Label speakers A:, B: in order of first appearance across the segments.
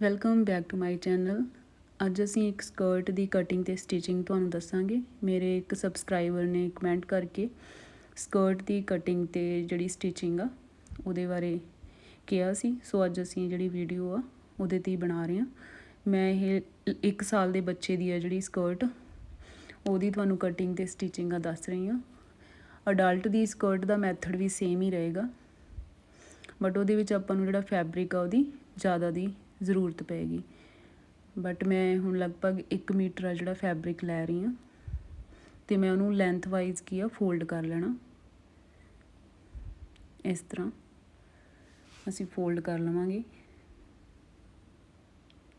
A: Welcome back to my channel ਅੱਜ ਅਸੀਂ ਇੱਕ ਸਕਰਟ ਦੀ ਕਟਿੰਗ ਤੇ ਸਟਿਚਿੰਗ ਤੁਹਾਨੂੰ ਦੱਸਾਂਗੇ। ਮੇਰੇ ਇੱਕ ਸਬਸਕ੍ਰਾਈਬਰ ਨੇ ਕਮੈਂਟ ਕਰਕੇ ਸਕਰਟ ਦੀ ਕਟਿੰਗ ਤੇ ਜਿਹੜੀ ਸਟਿਚਿੰਗ ਆ, ਉਹਦੇ ਬਾਰੇ ਕਿਹਾ ਸੀ। ਸੋ ਅੱਜ ਅਸੀਂ ਜਿਹੜੀ ਵੀਡੀਓ ਆ, ਉਹਦੇ ਤੇ ਹੀ ਬਣਾ ਰਹੇ ਹਾਂ। ਮੈਂ ਇਹ 1 ਸਾਲ ਦੇ ਬੱਚੇ ਦੀ ਆ ਜਿਹੜੀ ਸਕਰਟ ਉਹਦੀ ਤੁਹਾਨੂੰ ਕਟਿੰਗ ਤੇ ਸਟਿਚਿੰਗ ਆ ਦੱਸ ਰਹੀ ਹਾਂ। ਅਡਲਟ ਦੀ ਸਕਰਟ ਦਾ ਮੈਥਡ ਵੀ ਸੇਮ ਹੀ ਰਹੇਗਾ। ਬਟ ਉਹਦੇ ਵਿੱਚ ਆਪਾਂ ਨੂੰ ਜਿਹੜਾ ਫੈਬਰਿਕ ਆ, ਉਹਦੀ ਜ਼ਿਆਦਾ ਦੀ ਜ਼ਰੂਰਤ ਪਏਗੀ। ਬਟ ਮੈਂ ਹੁਣ ਲਗਭਗ 1 ਮੀਟਰ ਆ ਜਿਹੜਾ ਫੈਬਰਿਕ ਲੈ ਰਹੀ ਹਾਂ। ਤੇ ਮੈਂ ਉਹਨੂੰ ਲੈਂਥ ਵਾਈਜ਼ ਕੀ ਆ ਫੋਲਡ ਕਰ ਲੈਣਾ। ਇਸ ਤਰ੍ਹਾਂ ਅਸੀਂ ਫੋਲਡ ਕਰ ਲਵਾਂਗੇ।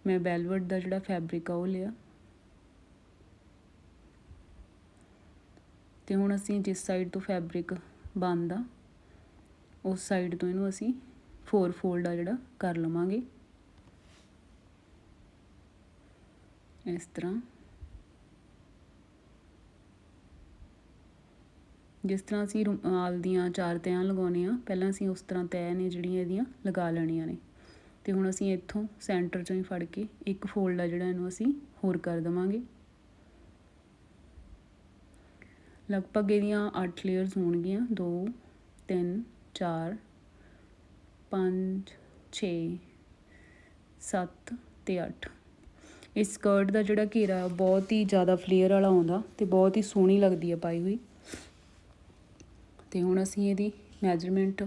A: ਮੈਂ ਵੈਲਵਟ ਦਾ ਜਿਹੜਾ ਫੈਬਰਿਕ ਆ ਉਹ ਲਿਆ। ਤੇ ਹੁਣ ਅਸੀਂ ਜਿਸ ਸਾਈਡ ਤੋਂ ਫੈਬਰਿਕ ਬੰਦਾ ਉਸ ਸਾਈਡ ਤੋਂ ਇਹਨੂੰ ਅਸੀਂ ਫੋਰ ਫੋਲਡ ਆ ਜਿਹੜਾ ਕਰ ਲਵਾਂਗੇ। ਇਸ ਤਰ੍ਹਾਂ ਜਿਸ ਤਰ੍ਹਾਂ ਅਸੀਂ ਰੁਮਾਲ ਦੀਆਂ ਚਾਰ ਤੈਆਂ ਲਗਾਉਣੇ ਆ ਪਹਿਲਾਂ ਅਸੀਂ ਉਸ ਤਰ੍ਹਾਂ ਤੈਅ ਨੇ ਜਿਹੜੀਆਂ ਇਹਦੀਆਂ ਲਗਾ ਲੈਣੀਆਂ ਨੇ। ਤੇ ਹੁਣ ਅਸੀਂ ਇੱਥੋਂ ਸੈਂਟਰ ਚੋਂ ਹੀ ਫੜ ਕੇ ਇੱਕ ਫੋਲਡ ਆ ਜਿਹੜਾ ਇਹਨੂੰ ਅਸੀਂ ਹੋਰ ਕਰ ਦਵਾਂਗੇ। ਲਗਭਗ ਇਹਦੀਆਂ 8 ਲੇਅਰਸ ਹੋਣਗੀਆਂ। 2 3 4 5 6 7 ਤੇ 8 ਇਸ ਸਕਰਟ ਦਾ ਜਿਹੜਾ ਘੇਰਾ ਬਹੁਤ ਹੀ ਜ਼ਿਆਦਾ ਫਲੇਅਰ ਵਾਲਾ ਆਉਂਦਾ ਤੇ ਬਹੁਤ ਹੀ ਸੋਹਣੀ ਲੱਗਦੀ ਹੈ ਪਾਈ ਹੋਈ। ਤੇ ਹੁਣ ਅਸੀਂ ਇਹਦੀ ਮੈਜਰਮੈਂਟ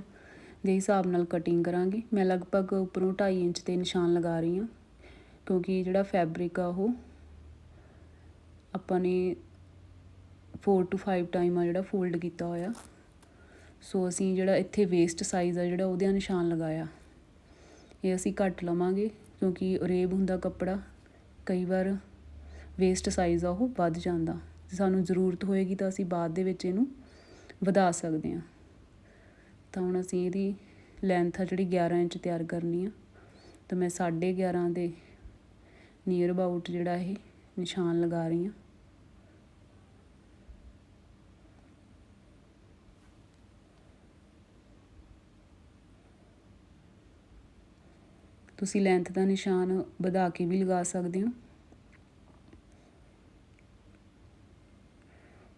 A: ਦੇ ਹਿਸਾਬ ਨਾਲ ਕਟਿੰਗ ਕਰਾਂਗੇ। ਮੈਂ ਲਗਭਗ ਉੱਪਰੋਂ 2.5 ਇੰਚ ਦੇ ਨਿਸ਼ਾਨ ਲਗਾ ਰਹੀ ਹਾਂ, ਕਿਉਂਕਿ ਜਿਹੜਾ ਫੈਬਰਿਕ ਆ ਉਹ ਆਪਾਂ ਨੇ 4 ਟੂ 5 ਟਾਈਮ ਆ ਜਿਹੜਾ ਫੋਲਡ ਕੀਤਾ ਹੋਇਆ। ਸੋ ਅਸੀਂ ਜਿਹੜਾ ਇੱਥੇ ਵੇਸਟ ਸਾਈਜ਼ ਆ ਜਿਹੜਾ ਉਹਦੇ ਨਿਸ਼ਾਨ ਲਗਾਇਆ। ਇਹ ਅਸੀਂ ਘੱਟ ਲਵਾਂਗੇ, ਕਿਉਂਕਿ ਰੇਬ ਹੁੰਦਾ ਕੱਪੜਾ ਕਈ ਵਾਰ ਵੇਸਟ ਸਾਈਜ਼ ਆ ਉਹ ਵੱਧ ਜਾਂਦਾ। ਸਾਨੂੰ ਜ਼ਰੂਰਤ ਹੋਏਗੀ ਤਾਂ ਅਸੀਂ ਬਾਅਦ ਦੇ ਵਿੱਚ ਇਹਨੂੰ ਵਧਾ ਸਕਦੇ ਹਾਂ। ਤਾਂ ਹੁਣ ਅਸੀਂ ਇਹਦੀ ਲੈਂਥ ਆ ਜਿਹੜੀ 11 ਇੰਚ ਤਿਆਰ ਕਰਨੀ ਆ। ਤਾਂ ਮੈਂ 11.5 ਦੇ ਨੀਅਰ ਅਬਾਊਟ ਜਿਹੜਾ ਇਹ ਨਿਸ਼ਾਨ ਲਗਾ ਰਹੀ ਹਾਂ। ਤੁਸੀਂ ਲੈਂਥ ਦਾ ਨਿਸ਼ਾਨ ਵਧਾ ਕੇ ਵੀ ਲਗਾ ਸਕਦੇ ਹੋ।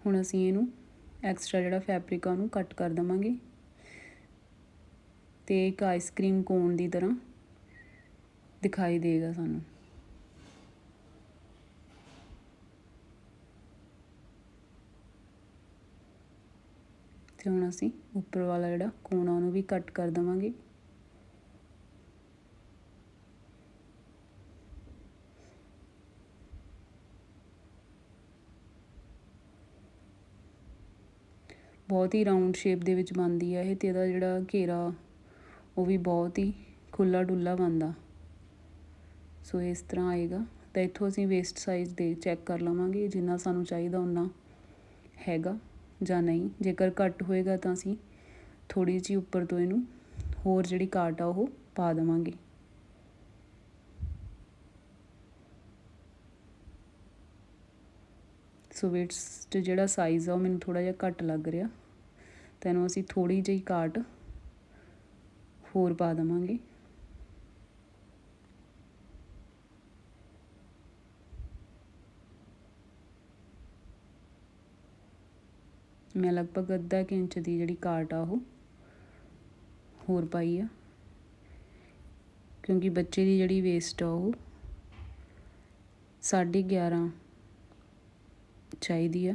A: ਹੁਣ ਅਸੀਂ ਇਹਨੂੰ ਐਕਸਟਰਾ ਜਿਹੜਾ ਫੈਬਰਿਕ ਆ ਉਹਨੂੰ ਕੱਟ ਕਰ ਦਵਾਂਗੇ। ਤੇ ਇੱਕ ਆਈਸਕ੍ਰੀਮ ਕੋਨ ਦੀ ਤਰ੍ਹਾਂ ਦਿਖਾਈ ਦੇਗਾ ਸਾਨੂੰ। ਤੇ ਹੁਣ ਅਸੀਂ ਉੱਪਰ ਵਾਲਾ ਜਿਹੜਾ ਕੋਨਾ ਉਹਨੂੰ ਵੀ ਕੱਟ ਕਰ ਦਵਾਂਗੇ। ਬਹੁਤ ਹੀ ਰਾਊਂਡ ਸ਼ੇਪ ਦੇ ਵਿੱਚ ਬਣਦੀ ਹੈ ਇਹ ਤੇ ਇਹਦਾ ਜਿਹੜਾ ਘੇਰਾ, ਉਹ ਵੀ ਬਹੁਤ ਹੀ ਖੁੱਲਾ ਡੁੱਲਾ ਬਣਦਾ। ਸੋ ਇਸ ਤਰ੍ਹਾਂ ਆਏਗਾ। ਤਾਂ ਇੱਥੋਂ ਅਸੀਂ ਵੇਸਟ ਸਾਈਜ਼ ਦੇ ਚੈੱਕ ਕਰ ਲਵਾਂਗੇ, ਜਿੰਨਾ ਸਾਨੂੰ ਚਾਹੀਦਾ ਉਨਾ ਹੈਗਾ ਜਾਂ ਨਹੀਂ। ਜੇਕਰ ਘੱਟ ਹੋਏਗਾ ਤਾਂ ਅਸੀਂ ਥੋੜੀ ਜਿਹੀ ਉੱਪਰ ਤੋਂ ਇਹਨੂੰ ਹੋਰ ਜਿਹੜੀ ਕਾਟ ਆ ਉਹ ਪਾ ਦੇਵਾਂਗੇ। ਸੋ ਵੇਟਸ ਜਿਹੜਾ ਸਾਈਜ਼ ਆ ਉਹ ਮੈਨੂੰ ਥੋੜਾ ਜਿਹਾ ਘੱਟ ਲੱਗ ਰਿਹਾ। ਤਾਂ ਇਹਨੂੰ ਅਸੀਂ ਥੋੜੀ ਜਿਹੀ ਕਾਟ ਹੋਰ ਪਾ ਦਵਾਂਗੇ। ਮੈਂ ਲਗਭਗ ਅੱਧਾ ਇੰਚ ਦੀ ਜਿਹੜੀ ਕਾਟ ਆ ਉਹ ਹੋਰ ਪਾਈ ਆ। ਕਿਉਂਕਿ ਬੱਚੇ ਦੀ ਜਿਹੜੀ ਵੇਸਟ ਆ ਉਹ 11.5 ਚਾਹੀਦੀ ਆ।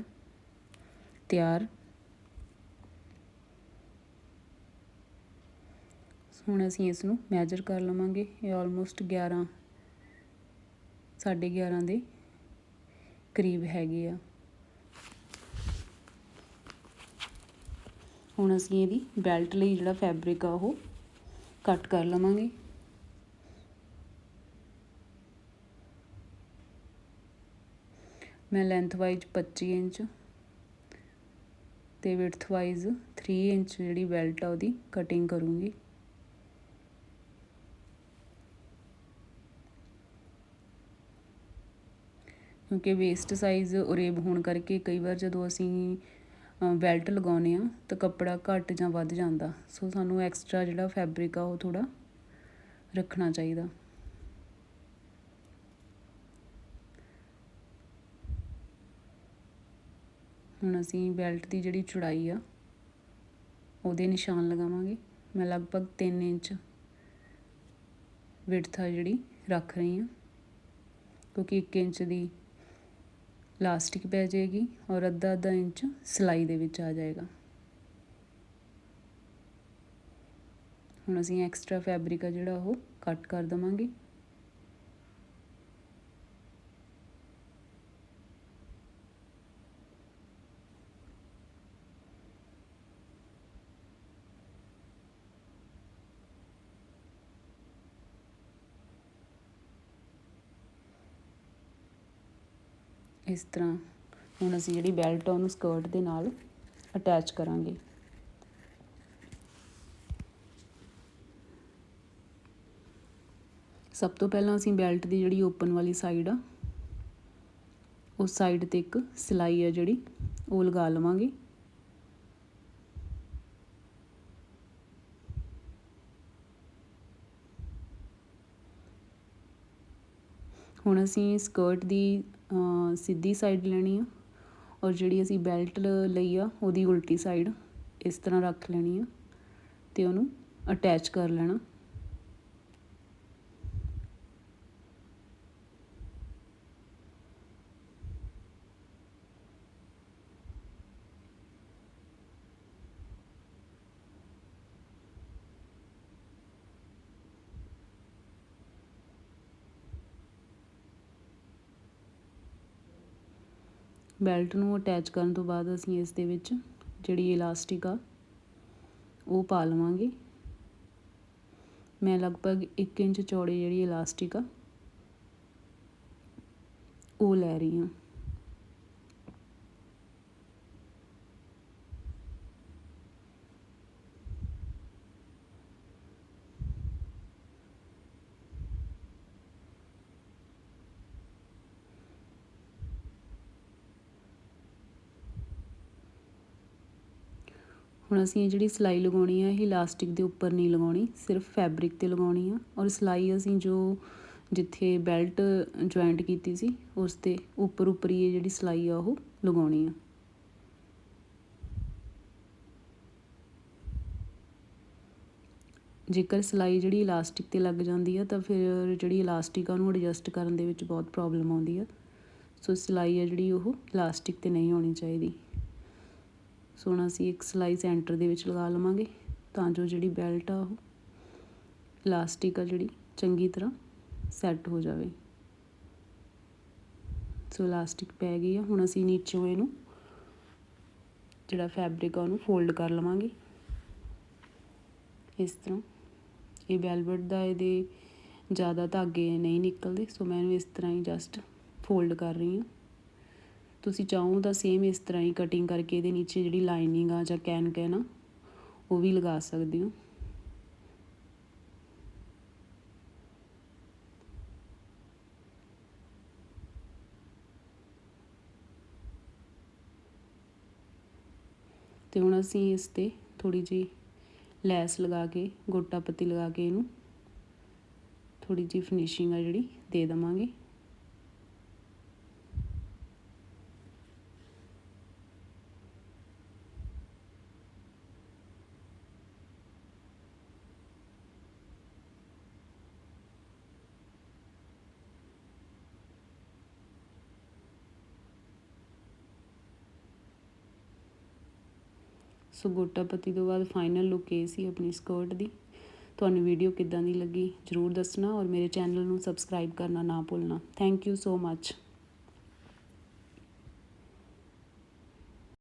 A: ਤਿਆਰ। ਹੁਣ ਅਸੀਂ ਇਸ ਨੂੰ ਮੈਜਰ ਕਰ ਲਵਾਂਗੇ। ਇਹ ਆਲਮੋਸਟ 11 11.5 ਦੇ ਕਰੀਬ ਹੈਗੇ ਆ। ਹੁਣ ਅਸੀਂ ਇਹਦੀ ਬੈਲਟ ਲਈ ਜਿਹੜਾ ਫੈਬਰਿਕ ਆ ਉਹ ਕੱਟ ਕਰ ਲਵਾਂਗੇ। ਮੈਂ ਲੈਂਥ ਵਾਈਜ਼ 25 ਇੰਚ ਤੇ ਵਿਡਥ ਵਾਈਜ਼ 3 ਇੰਚ ਜਿਹੜੀ ਬੈਲਟ ਆ ਉਹਦੀ ਕਟਿੰਗ ਕਰੂੰਗੀ। ਕਿਉਂਕਿ ਵੇਸਟ ਸਾਈਜ਼ ਉਰੇਬ ਹੋਣ ਕਰਕੇ ਕਈ ਵਾਰ ਜਦੋਂ ਅਸੀਂ ਬੈਲਟ ਲਗਾਉਨੇ ਆ ਤਾਂ ਕੱਪੜਾ ਘੱਟ ਜਾਂ ਵੱਧ ਜਾਂਦਾ। ਸੋ ਸਾਨੂੰ ਐਕਸਟਰਾ ਜਿਹੜਾ ਫੈਬਰਿਕ ਆ ਉਹ ਥੋੜਾ ਰੱਖਣਾ ਚਾਹੀਦਾ। ਹੁਣ ਅਸੀਂ ਬੈਲਟ ਦੀ ਜਿਹੜੀ ਚੌੜਾਈ ਆ, ਉਹਦੇ ਨਿਸ਼ਾਨ ਲਗਾਵਾਂਗੇ। ਮੈਂ ਲਗਭਗ 3 ਇੰਚ ਵਿਡਥ ਆ ਜਿਹੜੀ ਰੱਖ ਰਹੀ ਹਾਂ, ਕਿਉਂਕਿ 1 ਇੰਚ ਦੀ ਲਾਸਟਿਕ ਪੈ ਜਾਏਗੀ ਔਰ ਅੱਧਾ ਅੱਧਾ ਇੰਚ ਸਿਲਾਈ ਦੇ ਵਿੱਚ ਆ ਜਾਏਗਾ। ਹੁਣ ਅਸੀਂ ਐਕਸਟਰਾ ਫੈਬਰਿਕ ਆ ਜਿਹੜਾ ਉਹ ਕੱਟ ਕਰ ਦਵਾਂਗੇ। ਇਸ ਤਰ੍ਹਾਂ ਹੁਣ ਅਸੀਂ ਜਿਹੜੀ ਬੈਲਟ ਆ ਉਹਨੂੰ ਸਕਰਟ ਦੇ ਨਾਲ ਅਟੈਚ ਕਰਾਂਗੇ। ਸਭ ਤੋਂ ਪਹਿਲਾਂ ਅਸੀਂ ਬੈਲਟ ਦੀ ਜਿਹੜੀ ਓਪਨ ਵਾਲੀ ਸਾਈਡ ਆ, ਉਸ ਸਾਈਡ ਤੇ ਇੱਕ ਸਿਲਾਈ ਆ ਜਿਹੜੀ, ਉਹ ਲਗਾ ਲਵਾਂਗੇ। ਹੁਣ ਅਸੀਂ ਸਕਰਟ ਦੀ ਸਿੱਧੀ ਸਾਈਡ ਲੈਣੀ ਆ ਔਰ ਜਿਹੜੀ ਅਸੀਂ ਬੈਲਟ ਲਈ ਆ, ਉਹਦੀ ਉਲਟੀ ਸਾਈਡ ਇਸ ਤਰ੍ਹਾਂ ਰੱਖ ਲੈਣੀ ਆ ਅਤੇ ਉਹਨੂੰ ਅਟੈਚ ਕਰ ਲੈਣਾ। ਬੈਲਟ ਨੂੰ ਅਟੈਚ ਕਰਨ ਤੋਂ ਬਾਅਦ ਅਸੀਂ ਇਸ ਦੇ ਵਿੱਚ ਜਿਹੜੀ ਇਲਾਸਟਿਕ ਆ, ਉਹ ਪਾ ਲਵਾਂਗੇ। ਮੈਂ ਲਗਭਗ 1 ਇੰਚ ਚੌੜੀ ਜਿਹੜੀ ਇਲਾਸਟਿਕ ਆ, ਉਹ ਲੈ ਰਹੀ ਹਾਂ। ਹੁਣ ਅਸੀਂ ਇਹ ਜਿਹੜੀ ਸਿਲਾਈ ਲਗਾਉਣੀ ਹੈ ਇਹ ਇਲਾਸਟਿਕ ਦੇ ਉੱਪਰ ਨਹੀਂ ਲਗਾਉਣੀ, ਸਿਰਫ ਫੈਬਰਿਕ ਤੇ ਲਗਾਉਣੀ ਆ। ਔਰ ਸਿਲਾਈ ਅਸੀਂ ਜੋ ਜਿੱਥੇ ਬੈਲਟ ਜੁਆਇੰਟ ਕੀਤੀ ਸੀ, ਉਸ ਤੇ ਉੱਪਰ ਉੱਪਰ ਹੀ ਇਹ ਜਿਹੜੀ ਸਿਲਾਈ ਆ, ਉਹ ਲਗਾਉਣੀ ਆ। ਜੇਕਰ ਸਿਲਾਈ ਜਿਹੜੀ ਇਲਾਸਟਿਕ ਤੇ ਲੱਗ ਜਾਂਦੀ ਆ, ਤਾਂ ਫਿਰ ਜਿਹੜੀ ਇਲਾਸਟਿਕ ਆ, ਉਹਨੂੰ ਐਡਜਸਟ ਕਰਨ ਦੇ ਵਿੱਚ ਬਹੁਤ ਪ੍ਰੋਬਲਮ ਆਉਂਦੀ ਆ। ਸੋ ਸਿਲਾਈ ਆ ਜਿਹੜੀ, ਉਹ ਇਲਾਸਟਿਕ ਤੇ ਨਹੀਂ ਹੋਣੀ ਚਾਹੀਦੀ। ਸੋ ਹੁਣ ਅਸੀਂ ਇੱਕ ਸਿਲਾਈ ਸੈਂਟਰ ਦੇ ਵਿੱਚ ਲਗਾ ਲਵਾਂਗੇ, ਤਾਂ ਜੋ ਜਿਹੜੀ ਬੈਲਟ ਆ ਉਹ ਇਲਾਸਟਿਕ ਆ ਜਿਹੜੀ, ਚੰਗੀ ਤਰ੍ਹਾਂ ਸੈੱਟ ਹੋ ਜਾਵੇ। ਸੋ ਇਲਾਸਟਿਕ ਪੈ ਗਈ ਆ, ਹੁਣ ਅਸੀਂ ਨੀਚੋਂ ਇਹਨੂੰ ਜਿਹੜਾ ਫੈਬਰਿਕ ਆ ਉਹਨੂੰ ਫੋਲਡ ਕਰ ਲਵਾਂਗੇ। ਇਸ ਤਰ੍ਹਾਂ। ਇਹ ਵੈਲਵਟ ਦਾ ਇਹਦੇ ਜ਼ਿਆਦਾ ਧਾਗੇ ਨਹੀਂ ਨਿਕਲਦੇ, ਸੋ ਮੈਂ ਇਹਨੂੰ ਇਸ ਤਰ੍ਹਾਂ ਹੀ ਜਸਟ ਫੋਲਡ ਕਰ ਰਹੀ ਹਾਂ। ਤੁਸੀਂ ਚਾਹੋ ਤਾਂ ਸੇਮ ਇਸ ਤਰ੍ਹਾਂ ਹੀ ਕਟਿੰਗ ਕਰਕੇ ਇਹਦੇ ਨੀਚੇ ਜਿਹੜੀ ਲਾਈਨਿੰਗ ਆ ਜਾਂ ਕੈਨ ਕੈਨ ਆ ਉਹ ਵੀ ਲਗਾ ਸਕਦੇ ਹੋ। ਤੇ ਹੁਣ ਅਸੀਂ ਇਸ ਤੇ ਥੋੜੀ ਜੀ ਲੈਸ ਲਗਾ ਕੇ, ਗੋਟਾ ਪੱਤੀ ਲਗਾ ਕੇ ਇਹਨੂੰ ਥੋੜੀ ਜੀ ਫਿਨਿਸ਼ਿੰਗ ਆ ਜਿਹੜੀ ਦੇ ਦਵਾਂਗੇ। ਸੋ ਗੋਟਾਪਤੀ ਤੋਂ ਬਾਅਦ ਫਾਈਨਲ ਲੁੱਕ ਇਹ ਸੀ ਆਪਣੀ ਸਕਰਟ ਦੀ। ਤੁਹਾਨੂੰ ਵੀਡੀਓ ਕਿੱਦਾਂ ਦੀ ਲੱਗੀ ਜਰੂਰ ਦੱਸਣਾ ਔਰ ਮੇਰੇ ਚੈਨਲ ਨੂੰ ਸਬਸਕ੍ਰਾਈਬ ਕਰਨਾ ਨਾ ਭੁੱਲਣਾ। Thank you so much